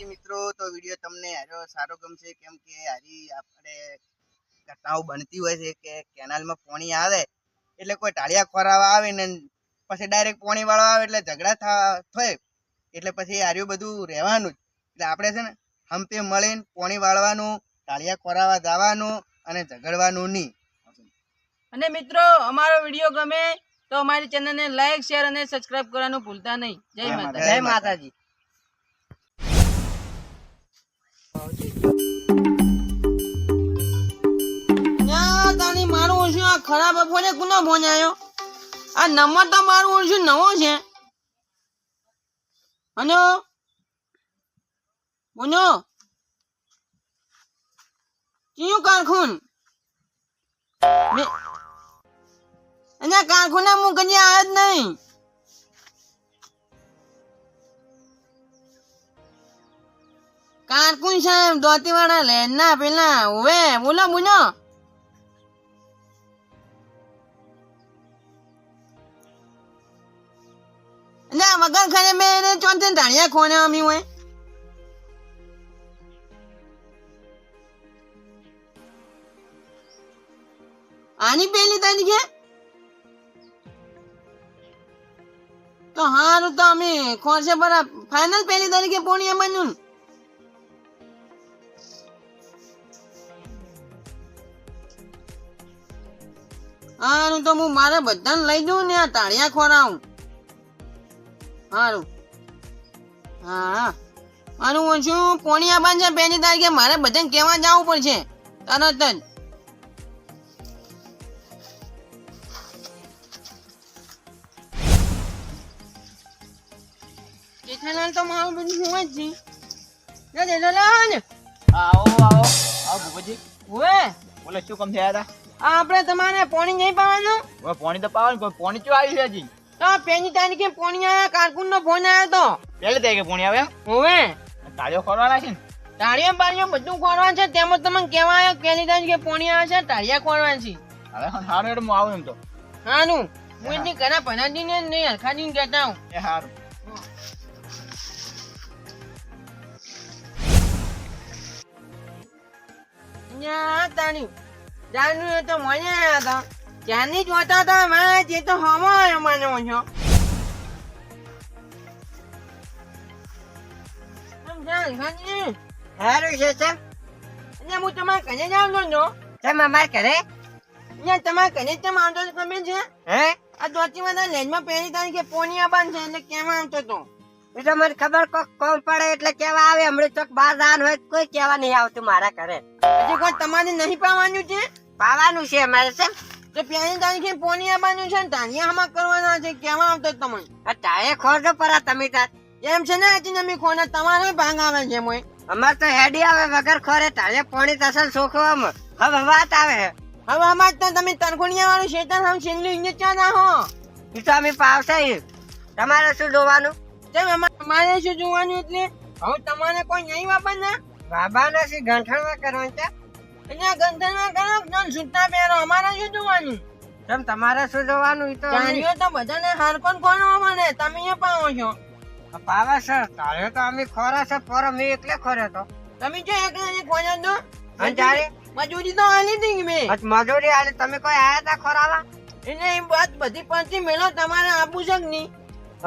માતાજી મિત્રો તો વીડિયો તમને હારો સારો ગમશે કેમ કે હારી આપણે ઘટનાઓ બનતી હોય છે કે કેનાલમાં પાણી આવે એટલે કોઈ ટાળિયા ખોરાવા આવે ને પછી ડાયરેક્ટ પાણી વાળો આવે એટલે ઝઘડા થાય. એટલે પછી હાર્યું બધું રહેવાનું જ. એટલે આપણે છે ને હંપે મળીને પાણી વાળવાનું ટાળિયા ખોરાવા જવાનું અને ઝઘડવાનું નહીં. અને મિત્રો અમારો વીડિયો ગમે તો અમારી ચેનલને લાઈક શેર અને સબસ્ક્રાઇબ કરવાનું ભૂલતા નહીં. જય માતા. જય માતાજી. મારું ઓળશું આ ખરાબ બપોરે કુનો ફોન આવ્યો આ નંબર તો મારું ઓળશું નવો છે. અને બોલો. કયું કારખુન? અને કારખુના હું કદી આવ્યો જ નહીં. કારકુન સાહેબ ધોતી વાળા લેના પેલા. હવે બોલો બોલો. એટલે વગર ખરે મેં એને ચોથે ધાણિયા ખોને અમી હોય. આની પેલી તારીખે? તો હારું, તો અમે ખોરશે બરા ફાઇનલ પહેલી તારીખે પોણીએ બન્યું હારું, તો હું મારા બધાને લઈ દઉં ને આ તાળિયા ખોરાવું હારું. હા હા. મારું ઓછું પોણી આવવાનું છે પહેલી તારીખે. મારે બધાને કહેવા જવું પડશે. તરત જ. જેઠાલાલ તો મારું બધું હું જ લે જેઠાલાલ આવો આવો. આવો ભૂપતજી હવે બોલે શું કામ થયા હતા? આ આપણે તમારે પોણી નહીં પાવાનું? પોણી તો પાવાનું પોણી ચો આવી હજી? તો પહેલી તારીખે પોણી આવ્યા કારકુન નો ફોન આવ્યો તો. પેલી તારીખે પોણી આવે હોવે. તાળીઓ ખોરવાના છે તાળીઓ બાળીઓ બધું ખોરવાનું છે. તેમજ તમને કેવા આવ્યો કે તારીખે પોણી આવે છે? તાળીયા ખોરવાનું છે. હવે સારું એટલે હું આવું એમ તો. હાનું હું એટલી ઘણા ભણાજી ને નહીં હરખાજી ને કહેતા હું એ સારું તાણી જાનું તો મને આવ્યા હતા. ત્યાંની જોતા હતા મેં જે તો હમો છે હરખાજી? સારું છે ચમ એટલે હું તમારા ઘરે જ આવતો છો ચમ અમાર ઘરે અહીંયા તમારા ઘરે જ કેમ આવતો છો ખબર છે હે આ તારીખે એટલે કેમ આવતો તો એ તો મને ખબર કોક કોમ પડે એટલે કેવા આવે હમણાં ચોક બાર દાન હોય કોઈ કેવા નહીં આવતું મારા ઘરે હજી કોઈ તમારે નહીં પાવાનું છે પાવાનું છે અમારે ચમ તો પહેલી તારીખે પોની આવવાનું છે ને તાનિયામાં કરવાના છે કેવા આવતો તમને આ ટાળે ખોરજો પરા તમે તાર. એમ છે ને હજી નમી ખોને તમારે ભાંગ આવે છે મોય. અમાર તો હેડી આવે વગર ખોરે તારે પોણી તસલ સોખવામાં. હવે વાત આવે હવે અમાર તો તમે તરગુણિયા વાળું શેતન હમ છેલ્લું ઇંગે ચા ના હો. એ તો અમે પાવશે ઈ. તમારે શું જોવાનું? તેમ અમારે શું જોવાનું એટલે? હવે તમારે કોઈ નહીં વાપરના? બાબા નથી ગંઠણમાં કરવાનું છે? અહીંયા ગંઠણમાં કરો છૂટા પહેરો અમારે શું જોવાનું? તમ તમારે શું જોવાનું? તો જાણ્યો તો બધાને હારકોન કોણ મને તમે પાવો છો. પાવે છે. તારે તો અમે ખોરા છે. પર મેં એકલે ખોરે તો. તમે જો એકલે ને દો અને તારે મજૂરી તો આલી હતી મે. મજૂરી આલે તમે કોઈ આયા તા ખોરાવા? એને એ વાત બધી પંચી મેળો તમારે આપું છે નહીં?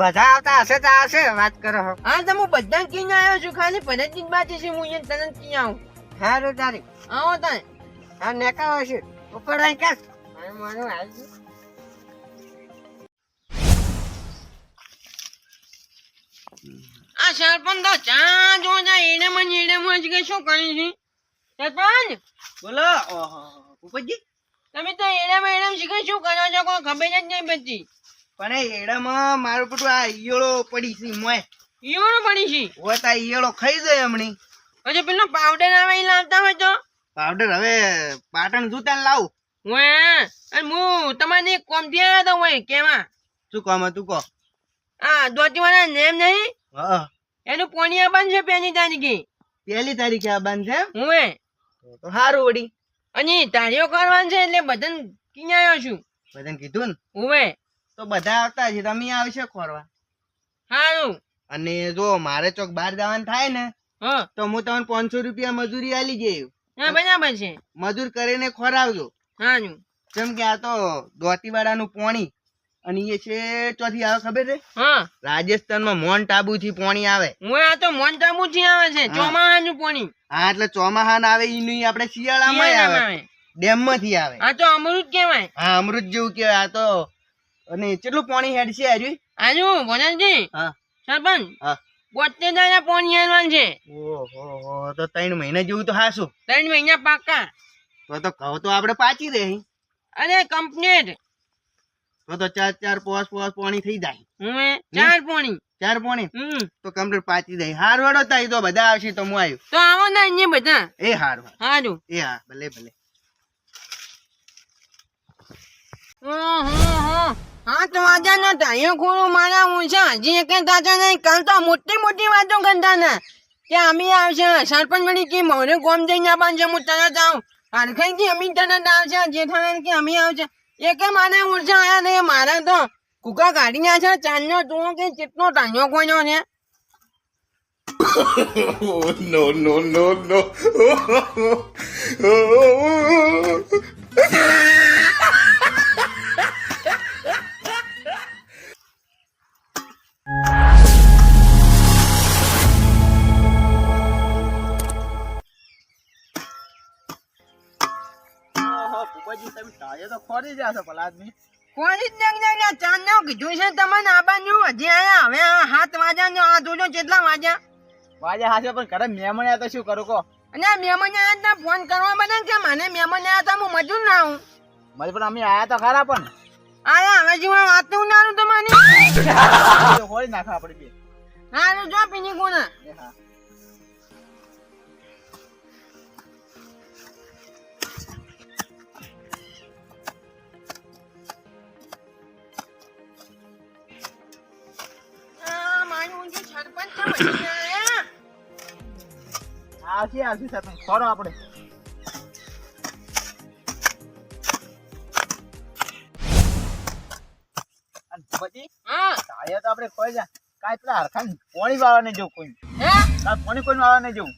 બધા આવતા હશે તો આવશે વાત કરો હો. તો હું બધા કીને આવ્યો છું. ખાલી ભરતજી જ બાકી છે હું તને ક્યાં કી આવું. સારું તારી. આવો તાય હા નેકા ઉપર આઈ કાસ. આવી આ સરપંચ તો ચા જો જાય એને મને એને મને કે શું કરી છે? સરપંચ? બોલો. ઓહો ભૂપતજી તમે તો એને એને શીખે શું કરો છો? કોઈ ખબર જ નહીં પડતી. પણ એ એડામાં મારું પેટું આ ઈયળો પડી છે મોય. ઈવડું પડી છે? હોય તો આ ઈયળો ખાઈ જાય હમણી. પછી પેલો પાવડર આવે એ લાવતા હોય તો? પાવડર હવે પાટણ જૂતા લાવું. હું હું તમારે એક કોમથી આવ્યો તો હું કેવા? શું કામ તું નેમ નહીં? હા. એનું પોણિયા બંધ છે પહેલી તારીખે. પહેલી તારીખે આ બંધ છે હું તો સારું વળી. અને તારીઓ કરવાની છે એટલે બધાને કીને આવ્યો છું. બધાને કીધું ને? હું તો બધા આવતા છે તમે આવશે ખોરવા. સારું અને જો મારે ચોક બહાર જવાનું થાય ને હા. તો હું તમને પાંચસો રૂપિયા મજૂરી આલી જઈ હા બરાબર છે. મજૂર કરીને ખોરાવજો હા નું જેમ કે આ તો દોતીવાડાનું પોણી અને એ છે ચોથી આવે ખબર છે? હા. રાજસ્થાનમાં મોન્ટ આબુ થી પોણી આવે. હું આ તો મોનટાબુ થી આવે છે. ચોમાહાનું પોણી. હા એટલે ચોમાહાન આવે એનું આપણે શિયાળામાં શિયાળામાં આવે. ડેમમાંથી આવે. આ તો અમૃત કહેવાય. હા અમૃત જેવું કેવાય આ તો અને કેટલું પાણી હેડ છે હજુ? આજુ ભોજનજી. હા. સરપંચ. હા. બોતેર પોણી આવવાનું છે. ઓહો તો ત્રણ મહિના જેવું તો હાશું ત્રણ મહિના પાકા. તો તો કહો તો આપણે પાછી દે અરે કમ્પ્લીટ તો તો ચાર ચાર પોસ પોસ પાણી થઈ જાય. હું ચાર પોણી. ચાર પોણી? હમ. તો કમ્પ્લીટ પાછી દે. હાર વડો તાઈ તો બધા આવશે તો હું આવ્યો તો આવો ને અહીંયા બધા. એ હાર હારું. એ હા ભલે ભલે. હા. તો વાજા નો ટાયો ખોરો મારા ઊંચા હજી એક તાજા નહીં. કાલ તો મોટી મોટી વાતો કરતા ને કે અમી આવશે. સરપંચ મળી કે મોરે ગોમ જઈને આપણ છે હું તરત આવું. હરખાઈ કે અમી તરત આવશે. જેઠાલાલ કે અમી આવશે. એકે મારે ઊંચા આયા નહીં. મારા તો કુકા કાઢી છે. ચાંદનો તું કે કેટલો ટાણ્યો કોઈનો છે? ઓહો, ખોરી જશે ભલા આદમી. કોની જ નહીં નહીં ચાંદનો કીધું છે તમને આબાનું હજી આયા. હવે આ હાથ વાજા ને આ જોજો કેટલા વાજા. વાજા હાથે પણ ઘરે મહેમાન આવ્યા તો શું કરું કહો. અને મહેમાન આયા તા ફોન કરવા બને કે મને મહેમાન આવ્યા તા હું મજૂર ના હું મજ પણ અમે આયા તો ખરા પણ. આયા હવે જીવા વાતું નાનું તમારી ખોરી નાખા આપણે બે. હા જો પીની કોને હા. સરપંચ. આવશે આવશે ખોરો આપણે ભૂપતજી, હા ટાળીઓ તો આપણે ખોઈ જા કાંઈ પેલા હરખાન પોણી નહીં કોઈ હે કાંઈ પોણી કોઈ વાળાને જવું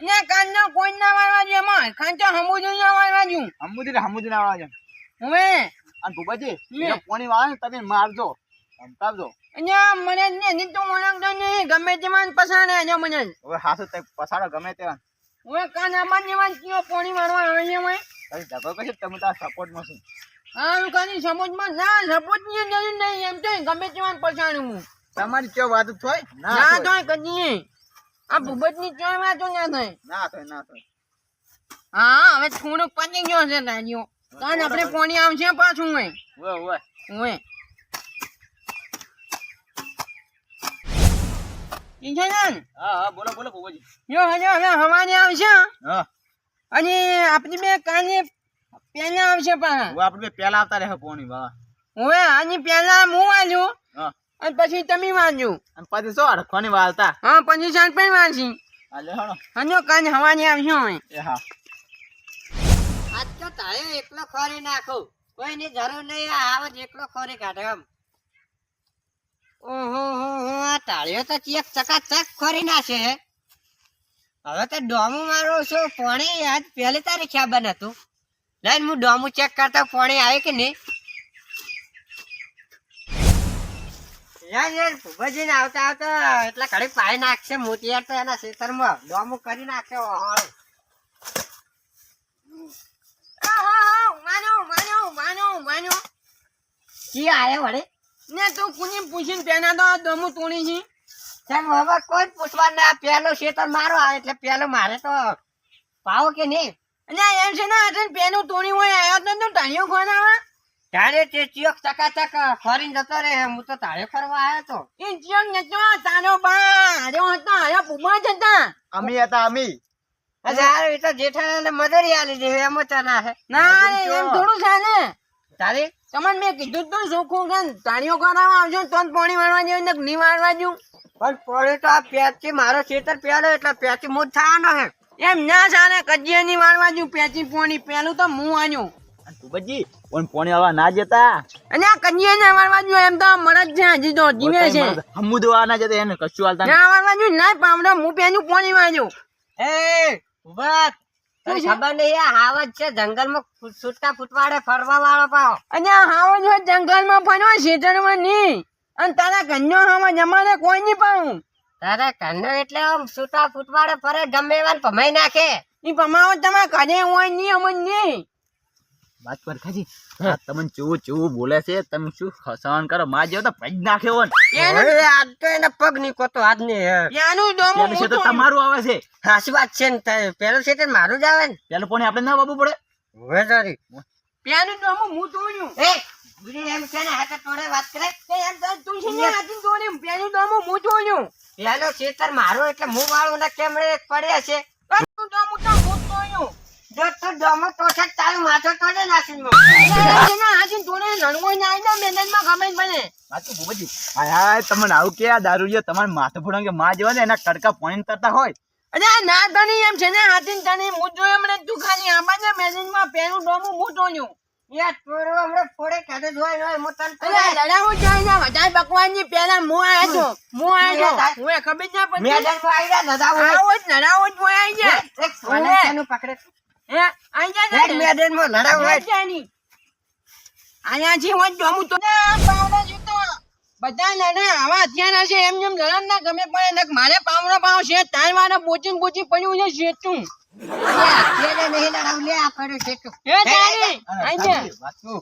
ને કાનનો કોઈ ના વાળવા દે માં ખાન તો હમુજી ના વાળવા દઉં હમુદી હમુદી ના વાળવા હવે અને ભૂપતજી લે. જો પોણી વાળે ને તમે મારજો ધમકાવજો અહીંયા મને ને ની તો ઓળખતો નહીં ગમે તે માન પસાર જો મને હવે હાસુ તે પસાડો ગમે તેવા હું કાન અમાર જેવા કયો પોણી મારવા આવે છે મેં તમે તમે તારા સપોર્ટમાં છું? હા કાની સમજમાં ના સપોર્ટની જરૂર નહીં એમ તો ગમે તે માન પસાર હું. તમારી ચો વાત થોય ના થોય. કદી. આ ભૂપતની ચોય વાતો ના થાય. ના થાય ના થાય. હા હવે થોડુંક પતી ગયો છે તારીઓ. કાન આપણે પોણી આવશે પાછું હોય ઓય હોય ઇન્જનન હા હા બોલો બોલો ભૂપતજી યો હજો હવે હવાને આવશે? હા. અને આપણી બે કાને પેલા આવશે પણ હવે આપણે બે પહેલા આવતા રહે પોણી વાળવા હવે આની પેલા હું આલ્યો? હા. અને પછી તમે વાંજો અને પછી શું અડખવાની વાલતા? હા પછી સાંજ પણ વાંચી. હાલો હણો. હજો કાને હવાની આવશે એ હા. આજ તો તારે એકલો ખોરી નાખો. કોઈની જરૂર નહીં આ આવજ એકલો ખોરી કાઢે એમ ઓહો આ તાળીઓ તો ચેક ચકાચક ખોરી નાખે. હે હવે તો ડોમુ મારું શું, પાણી આજ પહેલી તારીખે આવવાનું હતું. લઈને હું ડોમુ ચેક કરતા પાણી આવે કે નહીં. યાર યાર ભૂપતજીને આવતા આવતા એટલા ઘડી પાઈ નાખશે તો એના ખેતરમાં. ડોમુ કરી નાખશે ઓહોળું. માનો માનો માનો માનો કી આયો વળી? ને તું કુની પૂછીને પેના તો દમુ તોડી છે. સાહેબ હવે કોઈ પૂછવા ના પેલો શેતર મારો આવે એટલે પેલો મારે તો પાવો કે નહીં? અને એમ છે ને આટલે પેનું તોડી હોય આવ્યો તો તું ટાણીઓ આવે. તારે તે ચિયોક ચકાચક ફરીને જતો રે હું તો તારે ફરવા આવ્યો તો. એ જીવન નતો તારો બા હાર્યો હતો હાર્યો પુમા જ હતા. અમી હતા અમી. અરે એ તો જેઠાને મદરી આલી દે એમ તો ના હે. ના એમ થોડું છે ને. તારે તમને મેં કીધું તું ચોખ્ખું કે તાણીઓ કરાવવા આવજો તો પાણી વાળવા જેવું ને નહીં વાળવા જેવું પણ પડે તો આ પેચી મારો ખેતર પહેલો એટલે પેચી મોજ થવાનો હે એમ ના જાને કજીએ નહીં વાળવા જેવું પેચી પોણી પેલું તો હું આન્યું અને ભૂપતજી પણ પોણી વાળવા ના જતા. અને આ કજીએ ને વાળવા જેવું એમ તો મરજ છે હજી તો જીવે છે. હમુ દવાના જતા એને કશું હાલતા ના વાળવા જેવું ના પામડો હું પેનું પોણી વાળ્યું એ ઊભા ખબર નહીં આ હાવજ છે જંગલમાં ફૂ- ફૂટવાડે ફરવા વાળો પાવ અને હાવો જંગલમાં ફરવા ખેતરમાં નહીં. અને તારા કન્યો હામાં જમાને કોઈ નહીં પાઉં તારે કન્નો એટલે આમ છૂટા ફૂટવાડે ફરે ગમે એવાને ભમાઈ નાખે. ઈ પમાવો તમારે ઘરે હોય નહીં અમન નહીં. વાત પર ખાજી આ તમને ચૂ ચૂ બોલે છે તમે શું સહન કરો? માં જેવો તો પગ નાખ્યો એનું તો એના પગની કોતો આજ ને ત્યાંનું ડોમું છે તો તમારું આવે છે. સાચી વાત છે ને પેલો છે તે મારું જ આવે ને. પેલું પોણી આપણે ના બાબુ પડે. હવે તારી. પેલું ડોમું હું જોયું. એ ગુરી એમ છે ને હાથે વાત કરે. એમ તો તું છે ને હાથી તોડ્યું. પેલું ડોમું હું તોડ્યું. પેલો ખેતર મારું એટલે હું વાળું ને કેમ પડ્યા છે? જો તું ડોમો તો છે તારું તોડે નાખી એટલે છે ને તોડે નણવો ને આઈ ને મેદાનમાં ગમે બને. વાત તો હાય હાય તમને આવું કે આ દારૂડિયો તમારે માથું ફોડો કે માં જેવા ને એના કડકા પોઈન્ટ કરતા હોય? અરે ના ધણી એમ છે ને હાથી ધણી હું જોયું મને તું ખાલી આમાં ને મેદાનમાં પેલું ડોમું હું જોયું. યાર ટોળો હમણાં ફોડે કાઢે જોઈ જોઈ હું તને અરે આ લડાવું જાય ને વધારે બકવાનની પહેલા હું આયો તો. હું આયો હું ખબર ના પડી. આવી જા દાદા આવો જ લડાવો જ હું આઈ જાય. એક વાલાચાનું પકડે. હે, આઈ જાય હેડ ને. લડાવ હોય રાજાની. આયાથી હું ડોમું તો ના, પાવડા જીતો. બધા લડે આવા હથિયાર હશે એમ જેમ લડન ના ગમે પણ એને મારે પાવડો પાવ છે તાર વાળા બોચીને બોચી પડ્યું છે શેઠું. અત્યારે નહીં લડાવ લે આ પડ્યો છે તું. હે તારી, અને આઈ જા. ખાજી, વાત શું?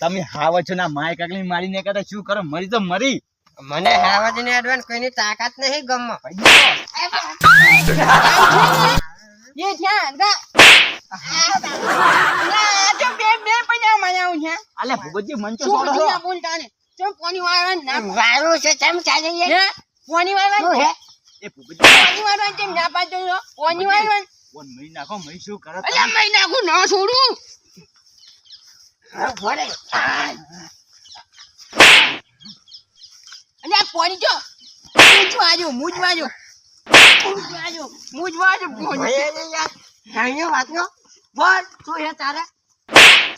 તમે હાવ છો ના માય કાકલી મારીને કરતા શું કરો મરી તો મરી મને હાવજ ને એડવાન્સ કોઈની તાકાત નહીં ગમમાં એ થયા, અલે ભૂપતજી મન તો છોડો. ના બોલતા ને ચમ કોની વાળવા ના વારું છે ચમ ચાલે છે? કોની વાળવા હે? એ ભૂપતજી કોની વાળવા કેમ ના પાડતો કોની વાળવા ફોન મરી નાખો મરી શું કરો તમે? અલ્યા નાખું ના છોડું હા, ફોડે. અલ્યા કોની જો મૂજવાજો મૂજવાજો મૂજવાજો મૂજવાજો કોની ભય ને યાર. જાણ્યો વાતનો? બોલ, શું છે તારે?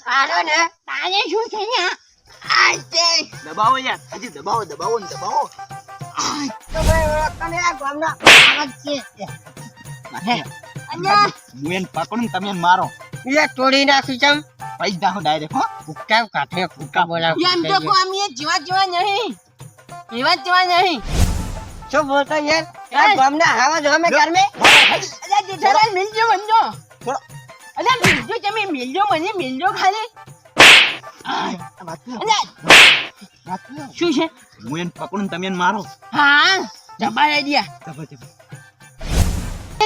તારે ને? તારે શું છે ને આ દબાવો યાર હજી દબાવો દબાવો ને દબાવો તો ભાઈ ઓળખતો નહીં, આ આવાજ છે. અલ્યા હું એને પકડું ને તમે મારો એ તોડી નાખી ચમ. પૈસા નાખો ડાયરેક્ટ હો ભૂક્કા કાઠે ભૂક્કા બોલાવ. એમ તો કો અમે જીવા જીવા નહીં જીવા જીવા નહીં શું બોલતો યાર? ગામના આવાજ અમે ઘરમે? અલ્યા જેઠાલાલ મિલજો મંજો. થોડો. અલ્યા મિલજો તમે મિલજો મને મિલજો ખાલી. શું છે? હું એને પકડું તમે એને મારો. હા જબા આઈડિયા દબા દબા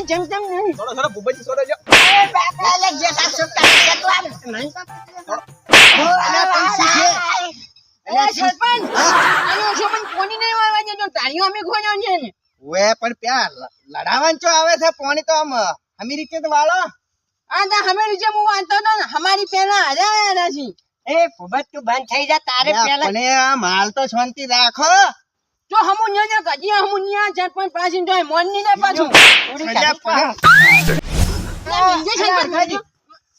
જેમ તેમ નહીં. થોડો થોડો ભૂપતજી છોડો જો. એ બાપા, લે, જેઠા શું કરે છે તું આમ? મને તો અલ્યા પૈસા છે? અલ્યા સરપંચ આનો છો કોની નહીં દેજો? અમે ખોલ્યો છે ને. ઓએ પણ પ્યા લડાવાન ચો આવે છે પોણી તો આમ રીતે તો વાળો? આ તો હમે રીતે હું વાંચતો ને અમારી પહેલા હજાર નથી એ ફુબત તું બંધ થઈ જા તારે પેલા અને આ માલ તો શાંતિ રાખો. જો હમુ ન્યા જા કજી હમુ ન્યા સરપંચ પાછી જોય મોનની ને પાછું.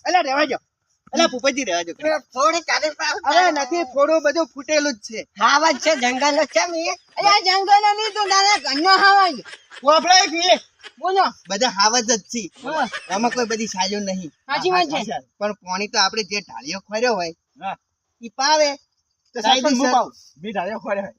અલ્યા રહેવા જો અલ્યા ભૂપતજી રહેવા જો થોડી કાઢી અરે નથી થોડું બધું ફૂટેલું જ છે. આવાજ છે જંગલ નો કેમ એ અલ્યા જંગલની તો દાદા ઘરનો હાવાય વાપરા એક મિનિટ બોલો. બધા હાવજ જ છે. આમાં કોઈ બધી સાજો નહીં. સાચી વાત છે. પણ પોણી તો આપણે જે ઢાળીઓ ખોર્યો હોય હા. ઈ પાવે. તો સરપંચ હું સાઈડ બી ઢાળ્યો ખોરે હોય.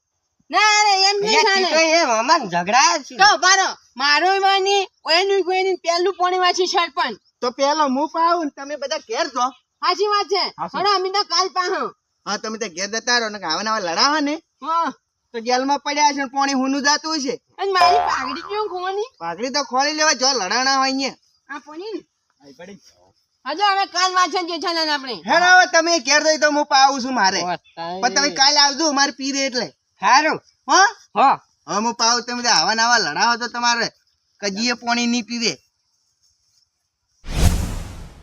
ના રે એમ નહીં અહીંયા એ મામા ઝઘડા છે. તો બારો મારો માની ઓયનું કોઈની પહેલું પોણી વાંચી સરપંચ તો પેલો હું પાવું તમે બધા ઘેર જો. સાચી વાત છે. હાચી. અમે તો કાલ પાહો. હા તમે તો ઘેર જતા રહો ને આવા નવા લડાવા ને. હા. તો જેલમાં પડ્યા છે ને પોણી હુનું જાતું છે અને મારી પાઘડી કેવું ખોવાની? પાઘડી તો ખોલી લેવા જો લડાણા હોય ને આ પોણી ને આઈ પડી. હજુ હવે કાલ વાંચે જેઠાલાલ આપણે. હેડ હવે તમે ઘેર જઈ તો હું પાવું છું મારે. પણ તમે કાલ આવજો મારે પીરે એટલે. સારું હા? હા. હું પાવું તમે આવા નવા લડાવો તો તમારે. કજીએ પોણી નહીં પીવે.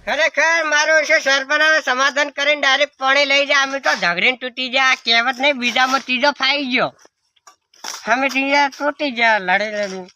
ખરેખર મારું છે સરપંચ સમાધાન કરીને ડાયરેક્ટ પાણી લઈ જાય અમે તો ઝઘડીને તૂટી જાય કહેવત નહીં, બીજામાં ત્રીજો ફાઈ ગયો. અમે ત્રીજા તૂટી જાય લડે લડી